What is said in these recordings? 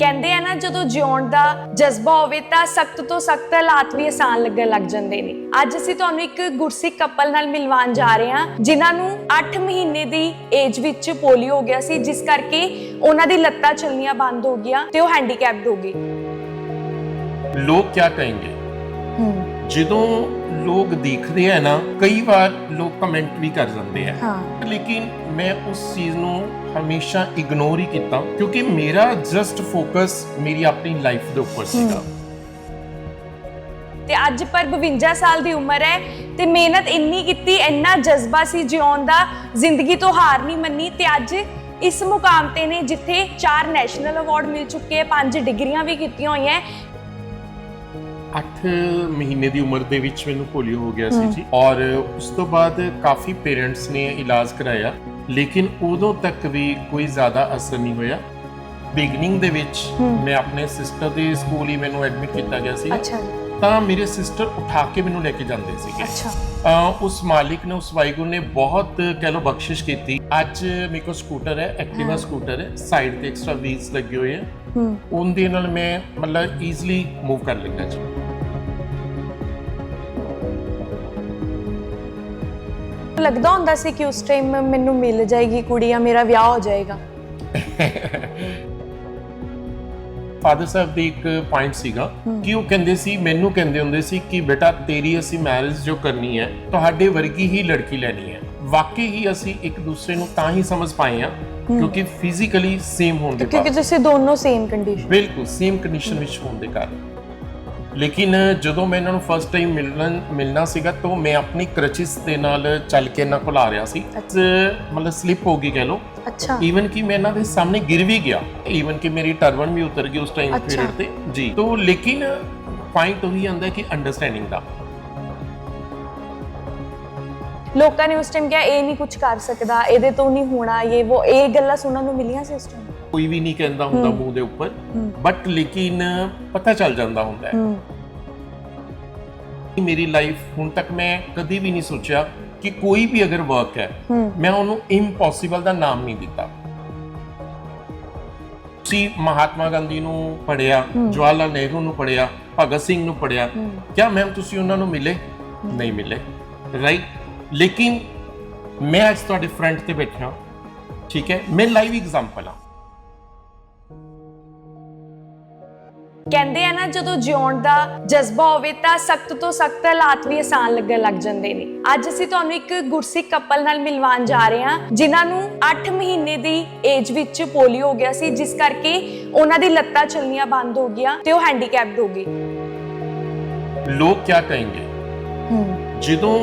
ਕਹਿੰਦੇ ਆ ਨਾ, ਜਦੋਂ ਜਿਉਣ ਦਾ ਜਜ਼ਬਾ ਹੋਵੇ ਤਾਂ ਸਖਤ ਤੋਂ ਸਖਤ ਹਾਲਾਤ ਵੀ ਆਸਾਨ ਲੱਗਣ ਲੱਗ ਜਾਂਦੇ ਨੇ। ਅੱਜ ਅਸੀਂ ਤੁਹਾਨੂੰ ਇੱਕ ਗੁਰਸਿੱਖ ਕਪਲ ਨਾਲ ਮਿਲਵਾਉਣ ਜਾ ਰਹੇ ਹਾਂ, ਜਿਨ੍ਹਾਂ ਨੂੰ 8 ਮਹੀਨੇ ਦੀ ਏਜ ਵਿੱਚ ਪੋਲੀਓ ਹੋ ਗਿਆ ਸੀ, ਜਿਸ ਕਰਕੇ ਉਹਨਾਂ ਦੀ ਲੱਤਾਂ ਚੱਲਣੀਆਂ ਬੰਦ ਹੋ ਗਈਆਂ ਤੇ ਉਹ ਹੈਂਡੀਕੈਪਡ ਹੋ ਗਏ। ਲੋਕ ਕੀ ਕहेंगे ਜਦੋਂ ਲੋਕ ਦੇਖਦੇ ਆ ਨਾ ਕਈ ਵਾਰ ਲੋਕ ਕਮੈਂਟ ਵੀ ਕਰ ਜਾਂਦੇ ਆ। ਹਾਂ। ਲੇਕਿਨ ਮੈਂ ਉਸ ਚੀਜ਼ ਨੂੰ ਹਮੇਸ਼ਾ ਇਗਨੋਰ ਹੀ ਕੀਤਾ ਕਿਉਂਕਿ ਮੇਰਾ ਜਸਟ ਫੋਕਸ ਮੇਰੀ ਆਪਣੀ ਲਾਈਫ ਦੇ ਉੱਪਰ ਸੀਗਾ। ਤੇ ਅੱਜ ਪਰ 52 ਸਾਲ ਦੀ ਉਮਰ ਹੈ ਤੇ ਮਿਹਨਤ ਇੰਨੀ ਕੀਤੀ ਇੰਨਾ ਜਜ਼ਬਾ ਸੀ ਜਿਉਣ ਦਾ ਜ਼ਿੰਦਗੀ ਤੋਂ ਹਾਰ ਨਹੀਂ ਮੰਨੀ ਤੇ ਅੱਜ ਇਸ ਮੁਕਾਮ ਤੇ ਨੇ ਜਿੱਥੇ ਚਾਰ ਨੈਸ਼ਨਲ ਅਵਾਰਡ ਮਿਲ ਚੁੱਕੇ ਪੰਜ ਡਿਗਰੀਆਂ ਵੀ ਕੀਤੀਆਂ ਹੋਈਆਂ 8 ਮਹੀਨੇ ਦੀ ਉਮਰ ਦੇ ਵਿੱਚ ਮੈਨੂੰ ਪੋਲੀਓ ਹੋ ਗਿਆ ਸੀ ਜੀ। ਔਰ ਉਸ ਤੋਂ ਬਾਅਦ ਕਾਫੀ ਪੇਰੈਂਟਸ ਨੇ ਇਲਾਜ ਕਰਾਇਆ ਲੇਕਿਨ ਉਦੋਂ ਤੱਕ ਵੀ ਕੋਈ ਜ਼ਿਆਦਾ ਅਸਰ ਨਹੀਂ ਹੋਇਆ। ਬਿਗਨਿੰਗ ਦੇ ਵਿੱਚ ਮੈਂ ਆਪਣੇ ਸਿਸਟਰ ਦੇ ਸਕੂਲ ਹੀ ਮੈਨੂੰ ਐਡਮਿਟ ਕੀਤਾ ਗਿਆ ਸੀ ਅੱਛਾ ਤਾਂ ਮੇਰੇ ਸਿਸਟਰ ਉਠਾ ਕੇ ਮੈਨੂੰ ਲੈ ਕੇ ਜਾਂਦੇ ਸੀਗੇ। ਅੱਛਾ। ਉਸ ਮਾਲਿਕ ਨੇ ਉਸ ਵਾਹਿਗੁਰੂ ਨੇ ਬਹੁਤ ਕਹਿ ਲੋ ਬਖਸ਼ਿਸ਼ ਕੀਤੀ। ਅੱਜ ਮੇਰੇ ਕੋਲ ਸਕੂਟਰ ਹੈ ਐਕਟਿਵਾ ਸਕੂਟਰ ਹੈ। ਸਾਈਡ ਤੇ ਐਕਸਟਰਾ ਵੀਲਸ ਲੱਗੇ ਹੋਏ ਹੈ। ਹੂੰ ਉਹਦੇ ਨਾਲ ਮੈਂ ਮਤਲਬ ਈਜ਼ੀਲੀ ਮੂਵ ਕਰ ਲੈਂਦਾ ਜੀ। ਲੱਗਦਾ ਹੁੰਦਾ ਸੀ ਕਿ ਉਸ ਟਾਈਮ ਮੈਨੂੰ ਮਿਲ ਜਾਏਗੀ ਕੁੜੀ ਜਾਂ ਮੇਰਾ ਵਿਆਹ ਹੋ ਜਾਏਗਾ। ਫਾਦਰ ਸਾਹਿਬ ਦੀ ਇੱਕ ਪੁਆਇੰਟ ਸੀਗਾ ਕਿ ਉਹ ਕਹਿੰਦੇ ਸੀ ਮੈਨੂੰ ਕਹਿੰਦੇ ਹੁੰਦੇ ਸੀ ਕਿ ਬੇਟਾ ਤੇਰੀ ਅਸੀਂ ਮੈਰਿਜ ਜੋ ਕਰਨੀ ਹੈ ਤੁਹਾਡੇ ਵਰਗੀ ਹੀ ਲੜਕੀ ਲੈਣੀ ਹੈ। ਵਾਕਈ ਹੀ ਅਸੀਂ ਇੱਕ ਦੂਸਰੇ ਨੂੰ ਤਾਂ ਹੀ ਸਮਝ ਪਾਏ ਆ ਕਿਉਂਕਿ ਫਿਜ਼ੀਕਲੀ ਸੇਮ ਹੋਣ ਦੇ ਕਿਉਂਕਿ ਬਾਵਜੂਦ ਤੁਸੀਂ ਦੋਨੋਂ ਸੇਮ ਕੰਡੀਸ਼ਨ ਬਿਲਕੁਲ ਸੇਮ ਕੰਡੀਸ਼ਨ ਵਿੱਚ ਹੋਣ ਦੇ ਕਾਰਨ। ਲੇਕਿਨ ਜਦੋਂ ਮੈਂ ਇਹਨਾਂ ਨੂੰ ਫਸਟ ਟਾਈਮ ਮਿਲਣ ਮਿਲਣਾ ਸੀਗਾ ਤਾਂ ਮੈਂ ਆਪਣੀ ਕ੍ਰਚਿਸ ਦੇ ਨਾਲ ਚੱਲ ਕੇ ਇਹਨਾਂ ਕੋਲ ਆ ਰਿਹਾ ਸੀ। ਮਤਲਬ ਸਲਿਪ ਹੋ ਗਈ ਕਹਿ ਲਓ। ਅੱਛਾ। ਈਵਨ ਕਿ ਮੈਂ ਇਹਨਾਂ ਦੇ ਸਾਹਮਣੇ ਗਿਰ ਵੀ ਗਿਆ। ਈਵਨ ਕਿ ਮੇਰੀ ਟਰਬਨ ਵੀ ਉਤਰ ਗਈ ਉਸ ਟਾਈਮ। ਪੀਰੀਅਡ ਤੇ। ਜੀ। ਤੋਂ ਲੇਕਿਨ ਪੁਆਇੰਟ ਉਹੀ ਆਂਦਾ ਕਿ ਅੰਡਰਸਟੈਂਡਿੰਗ ਦਾ। ਲੋਕਾਂ ਨੇ ਉਸ ਟਾਈਮ ਕਿਹਾ ਇਹ ਨਹੀਂ ਕੁਝ ਕਰ ਸਕਦਾ ਇਹਦੇ ਤੋਂ ਨਹੀਂ ਹੋਣਾ। ਇਹ ਉਹ ਇਹ ਗੱਲਾਂ ਸੁਣਨ ਨੂੰ ਮਿਲੀਆਂ ਸੀ ਉਸ ਟਾਈਮ ਕੋਈ ਵੀ ਨਹੀਂ ਕਹਿੰਦਾ ਹੁੰਦਾ ਮੂੰਹ ਦੇ ਉੱਪਰ ਬਟ ਲੇਕਿਨ ਪਤਾ ਚੱਲ ਜਾਂਦਾ ਹੁੰਦਾ ਹੈ। ਮੇਰੀ ਲਾਈਫ ਹੁਣ ਤੱਕ ਮੈਂ ਕਦੀ ਵੀ ਨਹੀਂ ਸੋਚਿਆ ਕਿ ਕੋਈ ਵੀ ਅਗਰ ਵਰਕ ਹੈ ਮੈਂ ਉਹਨੂੰ ਇੰਪੋਸੀਬਲ ਦਾ ਨਾਮ ਨਹੀਂ ਦਿੱਤਾ। ਤੁਸੀਂ ਮਹਾਤਮਾ ਗਾਂਧੀ ਨੂੰ ਪੜਿਆ ਜਵਾਹਰ ਲਾਲ ਨਹਿਰੂ ਨੂੰ ਪੜਿਆ ਭਗਤ ਸਿੰਘ ਨੂੰ ਪੜਿਆ ਕਿਆ ਮੈਮ ਤੁਸੀਂ ਉਹਨਾਂ ਨੂੰ ਮਿਲੇ? ਨਹੀਂ ਮਿਲੇ। ਰਾਈਟ ਲੇਕਿਨ ਮੈਂ ਅੱਜ ਤੁਹਾਡੇ ਫਰੰਟ ਤੇ ਬੈਠਾ ਠੀਕ ਹੈ? ਮੈਂ ਲਾਈਵ ਐਗਜ਼ਾਮਪਲ ਹਾਂ ਕਹਿੰਦੇ ਆ ਨਾ ਜਦੋਂ ਜਿਉਣ ਦਾ ਜਜ਼ਬਾ ਹੋਵੇ ਤਾਂ ਸਖਤ ਤੋਂ ਸਖਤ ਹਾਲਾਤ ਵੀ ਆਸਾਨ ਲੱਗਣ ਲੱਗ ਜਾਂਦੇ ਨੇ। ਅੱਜ ਅਸੀਂ ਤੁਹਾਨੂੰ ਇੱਕ ਗੁਰਸਿੱਖ ਕਪਲ ਨਾਲ ਮਿਲਵਾਉਣ ਜਾ ਰਹੇ ਹਾਂ ਜਿਨ੍ਹਾਂ ਨੂੰ 8 ਮਹੀਨੇ ਦੀ ਏਜ ਵਿੱਚ ਪੋਲੀਓ ਹੋ ਗਿਆ ਸੀ ਜਿਸ ਕਰਕੇ ਉਹਨਾਂ ਦੀ ਲੱਤਾਂ ਚੱਲਣੀਆਂ ਬੰਦ ਹੋ ਗਈਆਂ ਤੇ ਉਹ ਹੈਂਡੀਕੈਪਡ ਹੋ ਗਏ। ਲੋਕ ਕੀ ਹੂੰ। ਜਦੋਂ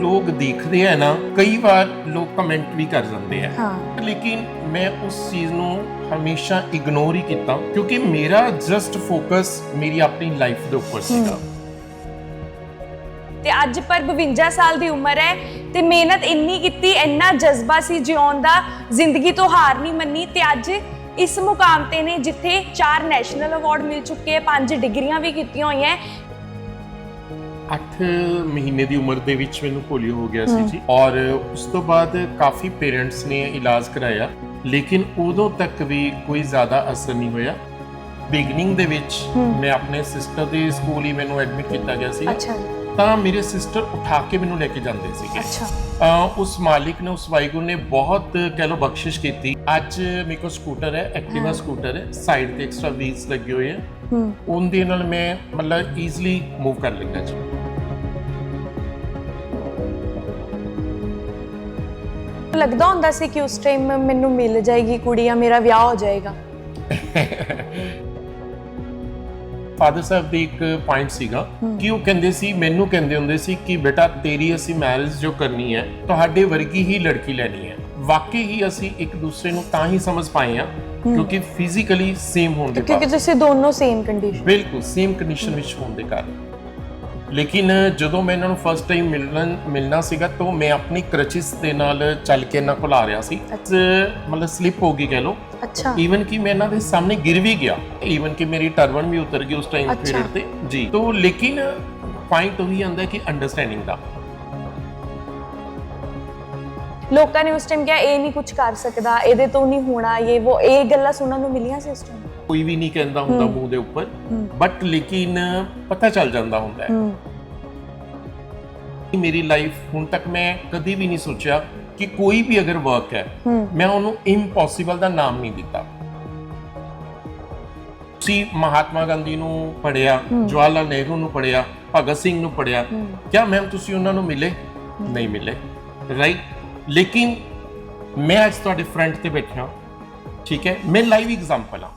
ਲੋਕ ਦੇਖਦੇ ਆ ਨਾ ਕਈ ਵਾਰ ਲੋਕ ਕਮੈਂਟ ਵੀ ਕਰ ਜਾਂਦੇ ਆ। ਹਾਂ। ਲੇਕਿਨ ਮੈਂ ਉਸ ਚੀਜ਼ ਨੂੰ ਹਮੇਸ਼ਾ ਇਗਨੋਰ ਹੀ ਕੀਤਾ ਕਿਉਂਕਿ ਮੇਰਾ ਜਸਟ ਫੋਕਸ ਮੇਰੀ ਆਪਣੀ ਲਾਈਫ ਦੇ ਉੱਪਰ ਸੀਗਾ। ਤੇ ਅੱਜ ਪਰ 52 ਸਾਲ ਦੀ ਉਮਰ ਹੈ ਤੇ ਮਿਹਨਤ ਇੰਨੀ ਕੀਤੀ ਇੰਨਾ ਜਜ਼ਬਾ ਸੀ ਜਿਉਣ ਦਾ ਜ਼ਿੰਦਗੀ ਤੋਂ ਹਾਰ ਨਹੀਂ ਮੰਨੀ ਤੇ ਅੱਜ ਇਸ ਮੁਕਾਮ ਤੇ ਨੇ ਜਿੱਥੇ ਚਾਰ ਨੈਸ਼ਨਲ ਅਵਾਰਡ ਮਿਲ ਚੁੱਕੇ ਪੰਜ ਡਿਗਰੀਆਂ ਵੀ ਕੀਤੀਆਂ ਹੋਈਆਂ 8 ਮਹੀਨੇ ਦੀ ਉਮਰ ਦੇ ਵਿੱਚ ਮੈਨੂੰ ਪੋਲੀਓ ਹੋ ਗਿਆ ਸੀ ਜੀ। ਔਰ ਉਸ ਤੋਂ ਬਾਅਦ ਕਾਫੀ ਪੇਰੈਂਟਸ ਨੇ ਇਲਾਜ ਕਰਾਇਆ ਲੇਕਿਨ ਉਦੋਂ ਤੱਕ ਵੀ ਕੋਈ ਜ਼ਿਆਦਾ ਅਸਰ ਨਹੀਂ ਹੋਇਆ। ਬਿਗਨਿੰਗ ਦੇ ਵਿੱਚ ਮੈਂ ਆਪਣੇ ਸਿਸਟਰ ਦੇ ਸਕੂਲ ਹੀ ਮੈਨੂੰ ਐਡਮਿਟ ਕੀਤਾ ਗਿਆ ਸੀ। ਅੱਛਾ ਤਾਂ ਮੇਰੇ ਸਿਸਟਰ ਉਠਾ ਕੇ ਮੈਨੂੰ ਲੈ ਕੇ ਜਾਂਦੇ ਸੀਗੇ। ਅੱਛਾ। ਉਸ ਮਾਲਿਕ ਨੇ ਉਸ ਵਾਹਿਗੁਰੂ ਨੇ ਬਹੁਤ ਕਹਿ ਲੋ ਬਖਸ਼ਿਸ਼ ਕੀਤੀ। ਅੱਜ ਮੇਰੇ ਕੋਲ ਸਕੂਟਰ ਹੈ ਐਕਟਿਵਾ ਸਕੂਟਰ ਹੈ। ਸਾਈਡ ਤੇ ਐਕਸਟਰਾ ਵੀਲਸ ਲੱਗੇ ਹੋਏ ਹੂੰ। ਉਹਦੇ ਨਾਲ ਮੈਂ ਮਤਲਬ ਈਜ਼ੀਲੀ ਮੂਵ ਕਰ ਲੈਂਦਾ ਜੀ। ਲੱਗਦਾ ਹੁੰਦਾ ਸੀ ਕਿ ਉਸ ਟਾਈਮ ਮੈਨੂੰ ਮਿਲ ਜਾਏਗੀ ਕੁੜੀ ਜਾਂ ਮੇਰਾ ਵਿਆਹ ਹੋ ਜਾਏਗਾ। ਫਾਦਰ ਸਾਹਿਬ ਦੀ ਇੱਕ ਪੁਆਇੰਟ ਸੀਗਾ ਕਿ ਉਹ ਕਹਿੰਦੇ ਸੀ ਮੈਨੂੰ ਕਹਿੰਦੇ ਹੁੰਦੇ ਸੀ ਕਿ ਬੇਟਾ ਤੇਰੀ ਅਸੀਂ ਮੈਰਿਜ ਜੋ ਕਰਨੀ ਹੈ ਤੁਹਾਡੇ ਵਰਗੀ ਹੀ ਲੜਕੀ ਲੈਣੀ ਹੈ। ਵਾਕਈ ਹੀ ਅਸੀਂ ਇੱਕ ਦੂਸਰੇ ਨੂੰ ਤਾਂ ਹੀ ਸਮਝ ਪਾਏ ਆ ਕਿਉਂਕਿ ਫਿਜ਼ੀਕਲੀ ਸੇਮ ਹੋਣ ਦੇ ਕਿਉਂਕਿ ਬਾਵਜੂਦ ਤੁਸੀਂ ਦੋਨੋਂ ਸੇਮ ਕੰਡੀਸ਼ਨ ਬਿਲਕੁਲ ਸੇਮ ਕੰਡੀਸ਼ਨ ਵਿੱਚ ਹੋਣ ਦੇ ਕਾਰਨ। ਲੇਕਿਨ ਜਦੋਂ ਮੈਂ ਇਹਨਾਂ ਨੂੰ ਫਸਟ ਟਾਈਮ ਮਿਲਣ ਮਿਲਣਾ ਸੀਗਾ ਤਾਂ ਮੈਂ ਆਪਣੀ ਕ੍ਰਚਿਸ ਦੇ ਨਾਲ ਚੱਲ ਕੇ ਇਹਨਾਂ ਕੋਲ ਆ ਰਿਹਾ ਸੀ। ਮਤਲਬ ਸਲਿਪ ਹੋ ਗਈ ਕਹਿ ਲਓ। ਅੱਛਾ। ਈਵਨ ਕਿ ਮੈਂ ਇਹਨਾਂ ਦੇ ਸਾਹਮਣੇ ਗਿਰ ਵੀ ਗਿਆ। ਈਵਨ ਕਿ ਮੇਰੀ ਟਰਬਨ ਵੀ ਉਤਰ ਗਈ ਉਸ ਟਾਈਮ। ਪੀਰੀਅਡ ਤੇ। ਜੀ। ਤੋਂ ਲੇਕਿਨ ਪੁਆਇੰਟ ਉਹੀ ਆਂਦਾ ਕਿ ਅੰਡਰਸਟੈਂਡਿੰਗ ਦਾ। ਲੋਕਾਂ ਨੇ ਉਸ ਟਾਈਮ ਕਿਹਾ ਇਹ ਨਹੀਂ ਕੁਝ ਕਰ ਸਕਦਾ ਇਹਦੇ ਤੋਂ ਨਹੀਂ ਹੋਣਾ ਇਹ ਉਹ ਇਹ ਗੱਲਾਂ ਸੁਣਨ ਨੂੰ ਮਿਲੀਆਂ ਸੀ ਉਸ ਟਾਈਮ ਕੋਈ ਵੀ ਨਹੀਂ ਕਹਿੰਦਾ ਹੁੰਦਾ ਮੂੰਹ ਦੇ ਉੱਪਰ ਬਟ ਲੇਕਿਨ ਪਤਾ ਚੱਲ ਜਾਂਦਾ ਹੁੰਦਾ ਹੈ। ਮੇਰੀ ਲਾਈਫ ਹੁਣ ਤੱਕ ਮੈਂ ਕਦੀ ਵੀ ਨਹੀਂ ਸੋਚਿਆ ਕਿ ਕੋਈ ਵੀ ਅਗਰ ਵਰਕ ਹੈ ਮੈਂ ਉਹਨੂੰ ਇੰਪੋਸੀਬਲ ਦਾ ਨਾਮ ਨਹੀਂ ਦਿੱਤਾ। ਤੁਸੀਂ ਮਹਾਤਮਾ ਗਾਂਧੀ ਨੂੰ ਪੜਿਆ ਜਵਾਹਰ ਲਾਲ ਨਹਿਰੂ ਨੂੰ ਪੜਿਆ ਭਗਤ ਸਿੰਘ ਨੂੰ ਪੜਿਆ ਕਿਆ ਮੈਮ ਤੁਸੀਂ ਉਹਨਾਂ ਨੂੰ ਮਿਲੇ? ਨਹੀਂ ਮਿਲੇ। ਰਾਈਟ ਲੇਕਿਨ ਮੈਂ ਅੱਜ ਤੁਹਾਡੇ ਫਰੰਟ ਤੇ ਬੈਠਾ ਠੀਕ ਹੈ? ਮੈਂ ਲਾਈਵ ਐਗਜ਼ਾਮਪਲ ਹਾਂ